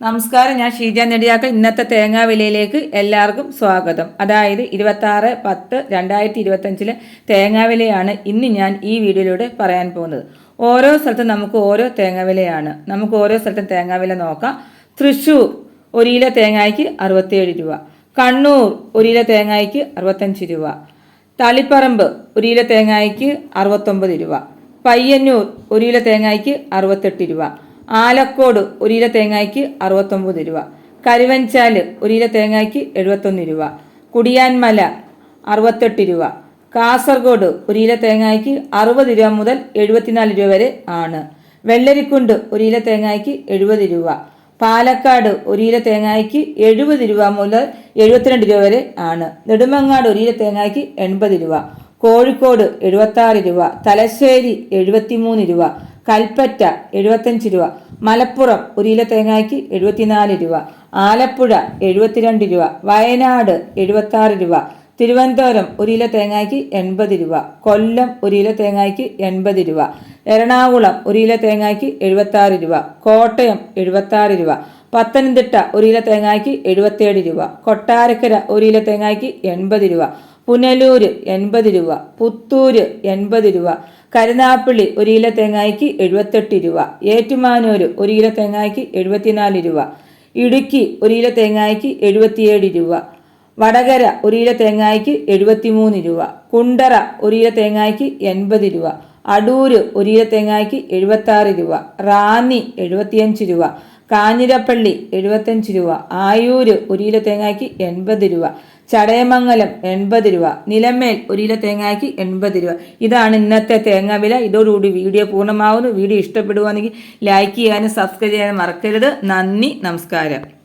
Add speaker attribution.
Speaker 1: നമസ്കാരം ഞാൻ ഷീജ നെടിയാക്ക ഇന്നത്തെ തേങ്ങാ വിലയിലേക്ക് എല്ലാവർക്കും സ്വാഗതം. അതായത് ഇരുപത്തി ആറ് പത്ത് രണ്ടായിരത്തി ഇരുപത്തഞ്ചിലെ തേങ്ങാ വിലയാണ് ഇന്ന് ഞാൻ ഈ വീഡിയോയിലൂടെ പറയാൻ പോകുന്നത്. ഓരോ സ്ഥലത്തും നമുക്ക് ഓരോ തേങ്ങാ വിലയാണ്. നമുക്ക് ഓരോ സ്ഥലത്തും തേങ്ങാ വില നോക്കാം. തൃശ്ശൂർ ഒരു കിലോ തേങ്ങായ്ക്ക് അറുപത്തിയേഴ് രൂപ. കണ്ണൂർ ഒരു കിലോ തേങ്ങായ്ക്ക് അറുപത്തഞ്ച് രൂപ. തളിപ്പറമ്പ് ഒരു കിലോ തേങ്ങായ്ക്ക് അറുപത്തൊമ്പത് രൂപ. പയ്യന്നൂർ ഒരു കിലോ തേങ്ങായ്ക്ക് അറുപത്തെട്ട് രൂപ. ആലക്കോട് ഒരു ഇല തേങ്ങായ്ക്ക് അറുപത്തൊമ്പത് രൂപ. കരുവഞ്ചാൽ ഒരു ഇല തേങ്ങായ്ക്ക് എഴുപത്തൊന്ന് രൂപ. കുടിയാൻമല അറുപത്തെട്ട് രൂപ. കാസർഗോഡ് ഒരു ഇല തേങ്ങായ്ക്ക് അറുപത് രൂപ മുതൽ എഴുപത്തിനാല് രൂപ വരെ ആണ്. വെള്ളരിക്കുണ്ട് ഒരു ഇല തേങ്ങായ്ക്ക് എഴുപത് രൂപ. പാലക്കാട് ഒരു ഇല തേങ്ങായ്ക്ക് എഴുപത് രൂപ മുതൽ എഴുപത്തിരണ്ട് രൂപ വരെ ആണ്. നെടുമങ്ങാട് ഒരു ഇല തേങ്ങായ്ക്ക് എൺപത് രൂപ. കോഴിക്കോട് എഴുപത്തി രൂപ. തലശ്ശേരി എഴുപത്തിമൂന്ന് രൂപ. കൽപ്പറ്റ എഴുപത്തഞ്ച് രൂപ. മലപ്പുറം ഒരു തേങ്ങായ്ക്ക് എഴുപത്തിനാല് രൂപ. ആലപ്പുഴ എഴുപത്തിരണ്ട് രൂപ. വയനാട് എഴുപത്തി രൂപ. തിരുവനന്തപുരം ഒരു തേങ്ങായ്ക്ക് എൺപത് രൂപ. കൊല്ലം ഒരു തേങ്ങായ്ക്ക് എൺപത് രൂപ. എറണാകുളം ഒരു കിലോ തേങ്ങായ്ക്ക് എഴുപത്തി രൂപ. കോട്ടയം എഴുപത്തി രൂപ. പത്തനംതിട്ട ഒരു കിലോ തേങ്ങായ്ക്ക് എഴുപത്തിയേഴ് രൂപ. കൊട്ടാരക്കര ഒരു തേങ്ങായ്ക്ക് എൺപത് രൂപ. പുനലൂർ എൺപത് രൂപ. പുത്തൂർ എൺപത് രൂപ. കരുനാപ്പള്ളി ഒരു കിലോ തേങ്ങായ്ക്ക് എഴുപത്തെട്ട് രൂപ. ഏറ്റുമാനൂര് ഒരു കിലോ തേങ്ങായ്ക്ക് എഴുപത്തിനാല് രൂപ. ഇടുക്കി ഒരു കിലോ തേങ്ങായ്ക്ക് എഴുപത്തിയേഴ് രൂപ. വടകര ഒരു കിലോ തേങ്ങായ്ക്ക് എഴുപത്തിമൂന്ന് രൂപ. കുണ്ടറ ഒരു കിലോ തേങ്ങായ്ക്ക് എൺപത് രൂപ. അടൂര് ഒരു കിലോ തേങ്ങായ്ക്ക് എഴുപത്തി രൂപ. റാന്നി എഴുപത്തിയഞ്ച് രൂപ. കാഞ്ഞിരപ്പള്ളി എഴുപത്തഞ്ച് രൂപ. ആയൂര് ഒരു കിലോ തേങ്ങയ്ക്ക് എൺപത് രൂപ. ചടയമംഗലം എൺപത് രൂപ. നിലമേൽ ഒരു കിലോ തേങ്ങയ്ക്ക് എൺപത് രൂപ. ഇതാണ് ഇന്നത്തെ തേങ്ങ വില. ഇതോടുകൂടി വീഡിയോ പൂർണമാവുന്നു. വീഡിയോ ഇഷ്ടപ്പെടുകയാണെങ്കിൽ ലൈക്ക് ചെയ്യാനും സബ്സ്ക്രൈബ് ചെയ്യാനും മറക്കരുത്. നന്ദി നമസ്കാരം.